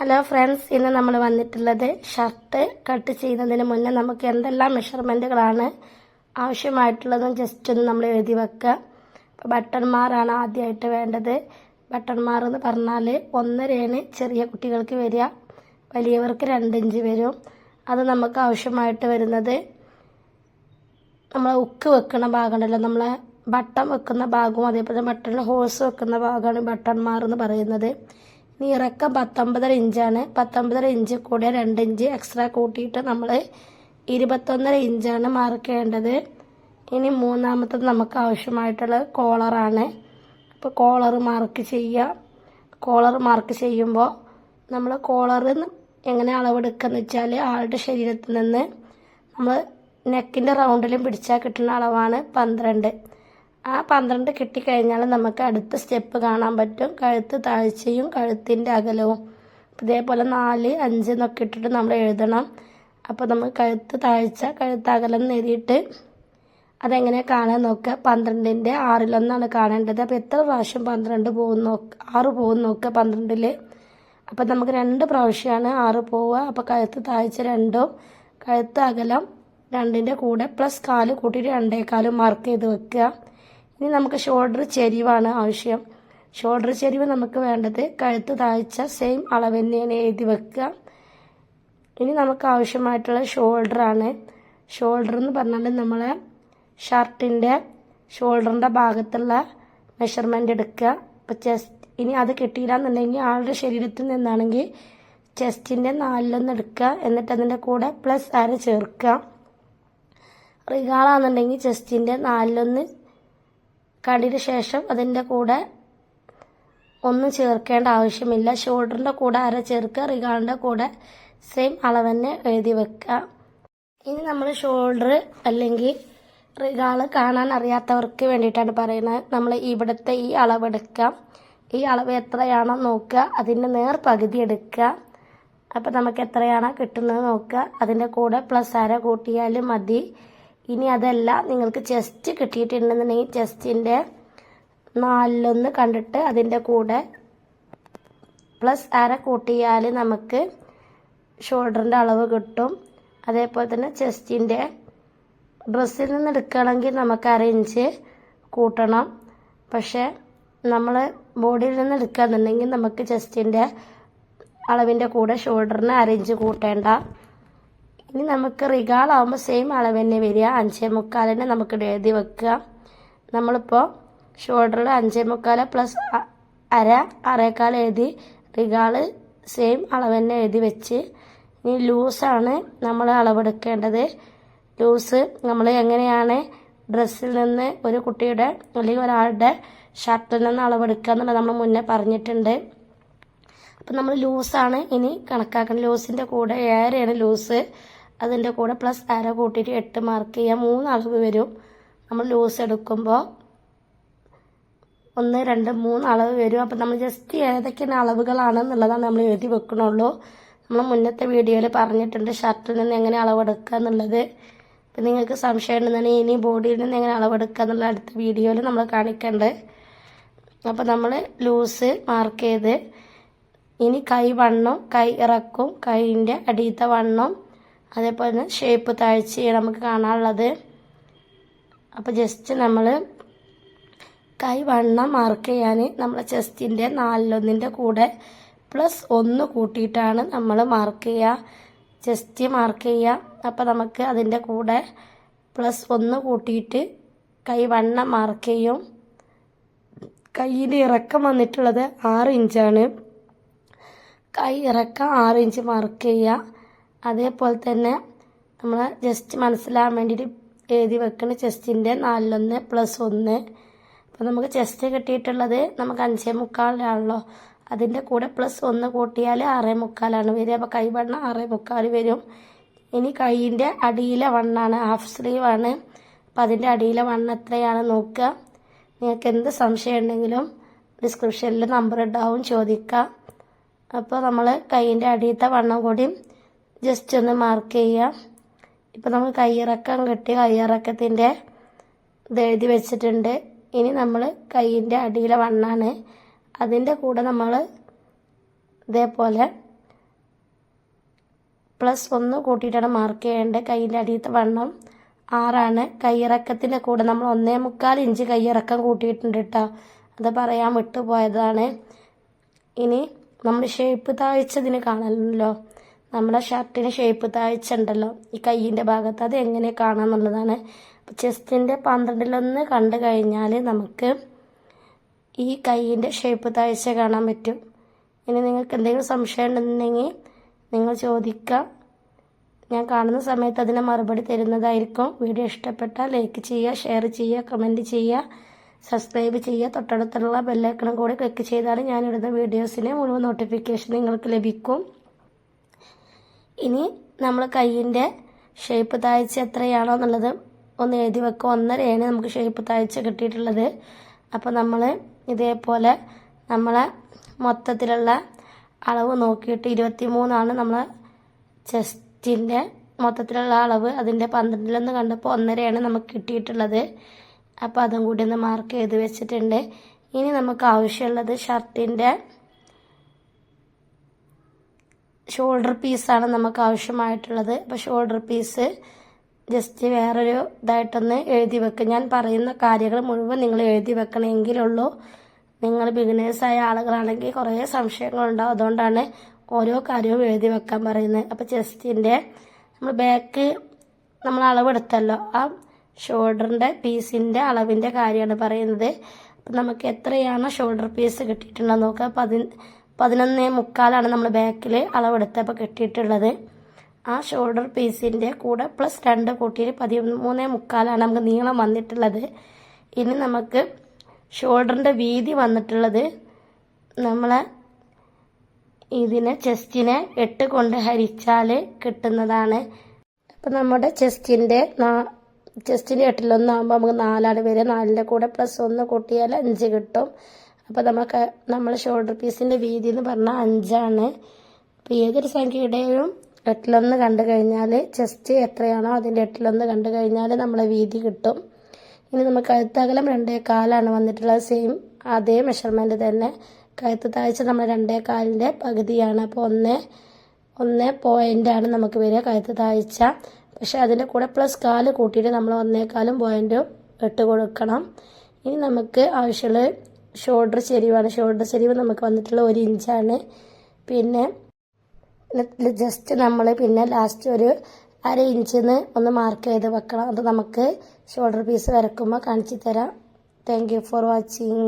Hello friends ഇന്ന് നമ്മൾ വന്നിട്ടുള്ളത് ഷർട്ട് കട്ട് ചെയ്യുന്നതിന് മുന്നേ നമുക്ക് എന്തെല്ലാം മെഷർമെന്റുകളാണ് ആവശ്യമായിട്ടുള്ളതും ജസ്റ്റ് ഒന്ന് നമ്മൾ എഴുതി വെക്കുക. അപ്പോൾ ബട്ടൺമാറാണ് ആദ്യമായിട്ട് വേണ്ടത്. ബട്ടൺമാർ എന്ന് പറഞ്ഞാൽ ഒന്നരയാണ് ചെറിയ കുട്ടികൾക്ക് വരിക. വലിയവർക്ക് രണ്ട് ഇഞ്ച് വരും. അത് നമുക്ക് ആവശ്യമായിട്ട് വരുന്നത് നമ്മൾ ഉക്ക് വെക്കുന്ന ഭാഗമുണ്ടല്ലോ. നമ്മളെ ബട്ടൺ വെക്കുന്ന ഭാഗവും അതേപോലെ ബട്ടൺ ഹോൾസ് വെക്കുന്ന ഭാഗമാണ് ബട്ടൺമാർ എന്ന് പറയുന്നത്. ഇറക്കം പത്തൊമ്പതര ഇഞ്ചാണ്. പത്തൊമ്പതര ഇഞ്ച് കൂടെ രണ്ട് ഇഞ്ച് എക്സ്ട്രാ കൂട്ടിയിട്ട് നമ്മൾ ഇരുപത്തൊന്നര ഇഞ്ചാണ് മാർക്ക് ചെയ്യേണ്ടത്. ഇനി മൂന്നാമത്തത് നമുക്ക് ആവശ്യമായിട്ടുള്ള കോളറാണ് അപ്പോൾ കോളർ മാർക്ക് ചെയ്യുക കോളർ മാർക്ക് ചെയ്യുമ്പോൾ നമ്മൾ കോളർ എങ്ങനെ അളവെടുക്കുക വെച്ചാൽ ആളുടെ ശരീരത്തിൽ നിന്ന് നമ്മൾ നെക്കിന്റെ റൗണ്ടിലും പിടിച്ചാൽ കിട്ടുന്ന അളവാണ് പന്ത്രണ്ട്. ആ പന്ത്രണ്ട് കിട്ടിക്കഴിഞ്ഞാൽ നമുക്ക് അടുത്ത സ്റ്റെപ്പ് കാണാൻ പറ്റും. കഴുത്ത് താഴ്ചയും കഴുത്തിന്റെ അകലവും. ഇതേപോലെ നാല് അഞ്ച് എന്നൊക്കെ ഇട്ടിട്ട് നമ്മൾ എഴുതണം. അപ്പോൾ നമുക്ക് കഴുത്ത് താഴ്ച കഴുത്ത് അകലം നേടിയിട്ട് അതെങ്ങനെ കാണാൻ നോക്കുക? പന്ത്രണ്ടിന്റെ ആറിലൊന്നാണ് കാണേണ്ടത്. അപ്പോൾ എത്ര പ്രാവശ്യം പന്ത്രണ്ട് പോകും നോക്കുക ആറ് പോകും നോക്കുക പന്ത്രണ്ടിൽ അപ്പോൾ നമുക്ക് രണ്ട് പ്രാവശ്യമാണ് ആറ് പോവുക. അപ്പോൾ കഴുത്ത് താഴ്ച രണ്ടും കഴുത്ത് അകലം രണ്ടിന്റെ കൂടെ പ്ലസ് കാൽ കൂട്ടിയിട്ട് രണ്ടേക്കാലും മാർക്ക് ചെയ്ത് വെക്കുക. ഇനി നമുക്ക് ഷോൾഡർ ചെരിവാണ് ആവശ്യം. ഷോൾഡർ ചെരിവ് നമുക്ക് വേണ്ടത് കഴുത്ത് താഴ്ച സെയിം അളവ് തന്നെയാണ് എഴുതി വെക്കുക. ഇനി നമുക്ക് ആവശ്യമായിട്ടുള്ള ഷോൾഡറാണ് ഷോൾഡർ എന്ന് പറഞ്ഞാൽ നമ്മളെ ഷർട്ടിന്റെ ഷോൾഡറിന്റെ ഭാഗത്തുള്ള മെഷർമെന്റ് എടുക്കുക. അപ്പോൾ ചെസ്റ്റ് ഇനി അത് കിട്ടിയില്ലാന്നുണ്ടെങ്കിൽ ആളുടെ ശരീരത്തിൽ നിന്നാണെങ്കിൽ ചെസ്റ്റിന്റെ നാലിലൊന്ന് എടുക്കുക. എന്നിട്ട് അതിന്റെ കൂടെ പ്ലസ് അര ചേർക്കുക. റിഗാളാണെന്നുണ്ടെങ്കിൽ ചെസ്റ്റിന്റെ നാലിലൊന്ന് കടിന് ശേഷം അതിന്റെ കൂടെ ഒന്നും ചേർക്കേണ്ട ആവശ്യമില്ല. ഷോൾഡറിന്റെ കൂടെ അര ചേർക്കുക. റിഗാളിന്റെ കൂടെ സെയിം അളവ് തന്നെ എഴുതി വെക്കുക. ഇനി നമ്മൾ ഷോൾഡർ അല്ലെങ്കിൽ റിഗാൾ കാണാൻ അറിയാത്തവർക്ക് വേണ്ടിയിട്ടാണ് പറയുന്നത്. നമ്മൾ ഇവിടുത്തെ ഈ അളവെടുക്കാം ഈ അളവ് എത്രയാണോ നോക്കുക. അതിന്റെ നേർ പകുതി എടുക്കുക. അപ്പോൾ നമുക്ക് എത്രയാണോ കിട്ടുന്നത് നോക്കുക. അതിന്റെ കൂടെ പ്ലസ് അര കൂട്ടിയാലും മതി. ഇനി അതല്ല നിങ്ങൾക്ക് ചെസ്റ്റ് കിട്ടിയിട്ടുണ്ടെന്നുണ്ടെങ്കിൽ ചെസ്റ്റിന്റെ നാലിലൊന്ന് കണ്ടിട്ട് അതിന്റെ കൂടെ പ്ലസ് അര കൂട്ടിയാൽ നമുക്ക് ഷോൾഡറിന്റെ അളവ് കിട്ടും. അതേപോലെ തന്നെ ചെസ്റ്റിന്റെ ഡ്രസ്സിൽ നിന്ന് എടുക്കുകയാണെങ്കിൽ നമുക്ക് അര ഇഞ്ച് കൂട്ടണം. പക്ഷേ നമ്മൾ ബോഡിയിൽ നിന്ന് എടുക്കുകയെന്നുണ്ടെങ്കിൽ നമുക്ക് ചെസ്റ്റിന്റെ അളവിന്റെ കൂടെ ഷോൾഡറിന് അര ഇഞ്ച് കൂട്ടേണ്ട. ഇനി നമുക്ക് റിഗാളാവുമ്പോൾ സെയിം അളവ് തന്നെ വരിക. അഞ്ചേ മുക്കാലിനെ നമുക്ക് എഴുതി വെക്കുക. നമ്മളിപ്പോൾ ഷോൾഡറിൽ അഞ്ചേ മുക്കാൽ പ്ലസ് അര അരേക്കാൽ എഴുതി റിഗാൾ സെയിം അളവ് തന്നെ എഴുതി വെച്ച് ഇനി ലൂസാണ് നമ്മൾ അളവെടുക്കേണ്ടത്. ലൂസ് നമ്മൾ എങ്ങനെയാണ് ഡ്രസ്സിൽ നിന്ന് ഒരു കുട്ടിയുടെ അല്ലെങ്കിൽ ഒരാളുടെ ഷർട്ടിൽ നിന്ന് അളവെടുക്കുക എന്നുള്ളത് നമ്മൾ മുന്നേ പറഞ്ഞിട്ടുണ്ട്. അപ്പം നമ്മൾ ലൂസാണ് ഇനി കണക്കാക്കണം. ലൂസിന്റെ കൂടെ ഏഴരയാണ് ലൂസ് അതിന്റെ കൂടെ പ്ലസ് അര കൂട്ടിയിട്ട് എട്ട് മാർക്ക് ചെയ്യാൻ മൂന്ന് അളവ് വരും. നമ്മൾ ലൂസ് എടുക്കുമ്പോൾ ഒന്ന് രണ്ട് മൂന്ന് അളവ് വരും. അപ്പം നമ്മൾ ജസ്റ്റ് ഏതൊക്കെയാണ് അളവുകളാണെന്നുള്ളതാണ് നമ്മൾ എഴുതി വെക്കണുള്ളൂ. നമ്മൾ മുന്നത്തെ വീഡിയോയിൽ പറഞ്ഞിട്ടുണ്ട് ഷർട്ടിൽ നിന്ന് എങ്ങനെ അളവെടുക്കുക എന്നുള്ളത്. ഇപ്പം നിങ്ങൾക്ക് സംശയം ഉണ്ടെന്നുണ്ടെങ്കിൽ ഇനി ബോഡിയിൽ നിന്ന് എങ്ങനെ അളവെടുക്കുക എന്നുള്ള അടുത്ത വീഡിയോയിൽ നമ്മൾ കാണിക്കേണ്ടത് അപ്പോൾ നമ്മൾ ലൂസ് മാർക്ക് ചെയ്ത് ഇനി കൈ വണ്ണം കൈ ഇറക്കും കൈയിന്റെ അടിയത്തെ വണ്ണം അതേപോലെ തന്നെ ഷേപ്പ് താഴ്ചയാണ് നമുക്ക് കാണാനുള്ളത്. അപ്പോൾ ജസ്റ്റ് നമ്മൾ കൈ വണ്ണം മാർക്ക് ചെയ്യാൻ നമ്മളെ ചെസ്റ്റിന്റെ നാലിലൊന്നിന്റെ കൂടെ പ്ലസ് ഒന്ന് കൂട്ടിയിട്ടാണ് നമ്മൾ മാർക്ക് ചെയ്യുക ചെസ്റ്റ് മാർക്ക് ചെയ്യുക അപ്പോൾ നമുക്ക് അതിന്റെ കൂടെ പ്ലസ് ഒന്ന് കൂട്ടിയിട്ട് കൈ വണ്ണം മാർക്ക് ചെയ്യും. കയ്യിൽ ഇറക്കം വന്നിട്ടുള്ളത് ആറ് ഇഞ്ചാണ് കൈ ഇറക്കം ആറ് ഇഞ്ച് മാർക്ക് ചെയ്യുക അതേപോലെ തന്നെ നമ്മൾ ജസ്റ്റ് മനസ്സിലാകാൻ വേണ്ടിയിട്ട് എഴുതി വെക്കുന്ന ചെസ്റ്റിന്റെ നാലിലൊന്ന് പ്ലസ് ഒന്ന്. അപ്പോൾ നമുക്ക് ചെസ്റ്റ് കിട്ടിയിട്ടുള്ളത് നമുക്ക് അഞ്ചേ മുക്കാലിലാണല്ലോ. അതിന്റെ കൂടെ പ്ലസ് ഒന്ന് കൂട്ടിയാൽ ആറേ മുക്കാലാണ് വരിക. അപ്പോൾ കൈ വണ്ണ ആറേ മുക്കാൽ വരും. ഇനി കൈയിന്റെ അടിയിലെ വണ്ണാണ് ഹാഫ് സ്ലീവ് ആണ്. അപ്പോൾ അതിന്റെ അടിയിലെ വണ്ണം എത്രയാണ് നോക്കുക. നിങ്ങൾക്ക് എന്ത് സംശയം ഉണ്ടെങ്കിലും ഡിസ്ക്രിപ്ഷനിൽ നമ്പർ ഉണ്ടാവും ചോദിക്കാം. അപ്പോൾ നമ്മൾ കൈയിന്റെ അടിയത്തെ വണ്ണം കൂടി ജസ്റ്റ് ഒന്ന് മാർക്ക് ചെയ്യാം. ഇപ്പോൾ നമ്മൾ കയ്യിറക്കം കെട്ടി. കയ്യിറക്കത്തിന്റെ ഇത് എഴുതി വെച്ചിട്ടുണ്ട്. ഇനി നമ്മൾ കൈയിന്റെ അടിയിലെ വണ്ണാണ്. അതിന്റെ കൂടെ നമ്മൾ ഇതേപോലെ പ്ലസ് ഒന്ന് കൂട്ടിയിട്ടാണ് മാർക്ക് ചെയ്യേണ്ടത്. കയ്യിന്റെ അടിയത്തെ വണ്ണം ആറാണ്. കയ്യിറക്കത്തിന്റെ കൂടെ നമ്മൾ ഒന്നേ മുക്കാൽ ഇഞ്ച് കയ്യിറക്കം കൂട്ടിയിട്ടുണ്ട് കേട്ടോ അത് പറയാൻ വിട്ടുപോയതാണ്. ഇനി നമ്മൾ ഷേപ്പ് താഴ്ചതിന് കാണണമല്ലോ നമ്മുടെ ഷർട്ടിന് ഷേപ്പ് താഴ്ച ഉണ്ടല്ലോ ഈ കയ്യിന്റെ ഭാഗത്ത് അത് എങ്ങനെ കാണാമെന്നുള്ളതാണ് ചെസ്റ്റിന്റെ പന്ത്രണ്ടിലൊന്ന് കണ്ടു കഴിഞ്ഞാൽ നമുക്ക് ഈ കയ്യിന്റെ ഷേപ്പ് താഴ്ച കാണാൻ പറ്റും. ഇനി നിങ്ങൾക്ക് എന്തെങ്കിലും സംശയം ഉണ്ടെന്നുണ്ടെങ്കിൽ നിങ്ങൾ ചോദിക്കുക. ഞാൻ കാണുന്ന സമയത്ത് അതിന് മറുപടി തരുന്നതായിരിക്കും. വീഡിയോ ഇഷ്ടപ്പെട്ടാൽ ലൈക്ക് ചെയ്യുക ഷെയർ ചെയ്യുക കമന്റ് ചെയ്യുക സബ്സ്ക്രൈബ് ചെയ്യുക. തൊട്ടടുത്തുള്ള ബെല്ലൈക്കണം കൂടി ക്ലിക്ക് ചെയ്താൽ ഞാനിടുന്ന വീഡിയോസിന് മുഴുവൻ നോട്ടിഫിക്കേഷൻ നിങ്ങൾക്ക് ലഭിക്കും. ഇനി നമ്മൾ കയ്യിന്റെ ഷേപ്പ് താഴ്ച എത്രയാണോ എന്നുള്ളത് ഒന്ന് എഴുതി വെക്കുക ഒന്നരയാണ് നമുക്ക് ഷേപ്പ് താഴ്ച കിട്ടിയിട്ടുള്ളത്. അപ്പോൾ നമ്മൾ ഇതേപോലെ നമ്മളെ മൊത്തത്തിലുള്ള അളവ് നോക്കിയിട്ട് ഇരുപത്തി മൂന്നാണ് നമ്മൾ ചെസ്റ്റിന്റെ മൊത്തത്തിലുള്ള അളവ്. അതിന്റെ പന്ത്രണ്ടിലൊന്ന് കണ്ടപ്പോൾ ഒന്നരയാണ് നമുക്ക് കിട്ടിയിട്ടുള്ളത്. അപ്പോൾ അതും കൂടി ഒന്ന് മാർക്ക് ചെയ്ത് വെച്ചിട്ടുണ്ട്. ഇനി നമുക്ക് ആവശ്യമുള്ളത് ഷർട്ടിന്റെ ഷോൾഡർ പീസാണ് നമുക്ക് ആവശ്യമായിട്ടുള്ളത്. അപ്പോൾ ഷോൾഡർ പീസ് ജസ്റ്റ് വേറൊരു ഇതായിട്ടൊന്ന് എഴുതി വെക്കുക ഞാൻ പറയുന്ന കാര്യങ്ങൾ മുഴുവൻ നിങ്ങൾ എഴുതി വെക്കണമെങ്കിലുള്ളൂ നിങ്ങൾ ബിഗിനേഴ്സായ ആളുകളാണെങ്കിൽ കുറേ സംശയങ്ങളുണ്ടാവും. അതുകൊണ്ടാണ് ഓരോ കാര്യവും എഴുതി വെക്കാൻ പറയുന്നത്. അപ്പോൾ ചെസ്റ്റിന്റെ നമ്മൾ ബാക്ക് നമ്മൾ അളവെടുത്തല്ലോ. ആ ഷോൾഡറിന്റെ പീസിന്റെ അളവിന്റെ കാര്യമാണ് പറയുന്നത്. അപ്പം നമുക്ക് എത്രയാണ് ഷോൾഡർ പീസ് കിട്ടിയിട്ടുണ്ടെന്ന് നോക്കുക പതി പതിനൊന്നേ മുക്കാലാണ് നമ്മൾ ബാക്കിൽ അളവെടുത്തപ്പോൾ കിട്ടിയിട്ടുള്ളത്. ആ ഷോൾഡർ പീസിന്റെ കൂടെ പ്ലസ് രണ്ട് കൂട്ടിയിട്ട് പതിമൂന്ന് മുക്കാലാണ് നമുക്ക് നീളം വന്നിട്ടുള്ളത്. ഇനി നമുക്ക് ഷോൾഡറിന്റെ വീതി വന്നിട്ടുള്ളത് നമ്മളെ ഇതിനെ ചെസ്റ്റിനെ എട്ട് കൊണ്ട് ഹരിച്ചാൽ കിട്ടുന്നതാണ്. അപ്പം നമ്മുടെ ചെസ്റ്റിന്റെ നാ ചെസ്റ്റിന്റെ എട്ടിലൊന്നാകുമ്പോൾ നമുക്ക് നാലാണ് വരിക. നാലിന്റെ കൂടെ പ്ലസ് ഒന്ന് കൂട്ടിയാൽ അഞ്ച് കിട്ടും. അപ്പോൾ നമുക്ക് നമ്മൾ ഷോൾഡർ പീസിന്റെ വീതി എന്ന് പറഞ്ഞാൽ അഞ്ചാണ്. അപ്പോൾ ഏതൊരു സംഖ്യയുടെയും എട്ടിലൊന്ന് കണ്ടു കഴിഞ്ഞാൽ ചെസ്റ്റ് എത്രയാണോ അതിന്റെ എട്ടിലൊന്ന് കണ്ടു കഴിഞ്ഞാൽ നമ്മളെ വീതി കിട്ടും. ഇനി നമുക്ക് കഴുത്തകലം രണ്ടേ കാലാണ് വന്നിട്ടുള്ളത്. സെയിം അതേ മെഷർമെന്റ് തന്നെ. കഴുത്ത് താഴ്ച നമ്മൾ രണ്ടേ കാലിന്റെ പകുതിയാണ്. അപ്പോൾ ഒന്ന് ഒന്ന് പോയിന്റാണ് നമുക്ക് വരിക കഴുത്ത് താഴ്ച. പക്ഷെ അതിന്റെ കൂടെ പ്ലസ് കാൽ കൂട്ടിയിട്ട് നമ്മൾ ഒന്നേക്കാലും പോയിന്റും ഇട്ട് കൊടുക്കണം. ഇനി നമുക്ക് ആവശ്യമുള്ള ഷോൾഡർ ചെരിവാണ്. ഷോൾഡർ ചെരിവ് നമുക്ക് വന്നിട്ടുള്ള ഒരു ഇഞ്ചാണ്. പിന്നെ ജസ്റ്റ് നമ്മൾ പിന്നെ ലാസ്റ്റ് ഒരു അര ഇഞ്ചിന്ന് ഒന്ന് മാർക്ക് ചെയ്ത് വെക്കണം. അത് നമുക്ക് ഷോൾഡർ പീസ് വരക്കുമ്പോൾ കാണിച്ചു തരാം. Thank for watching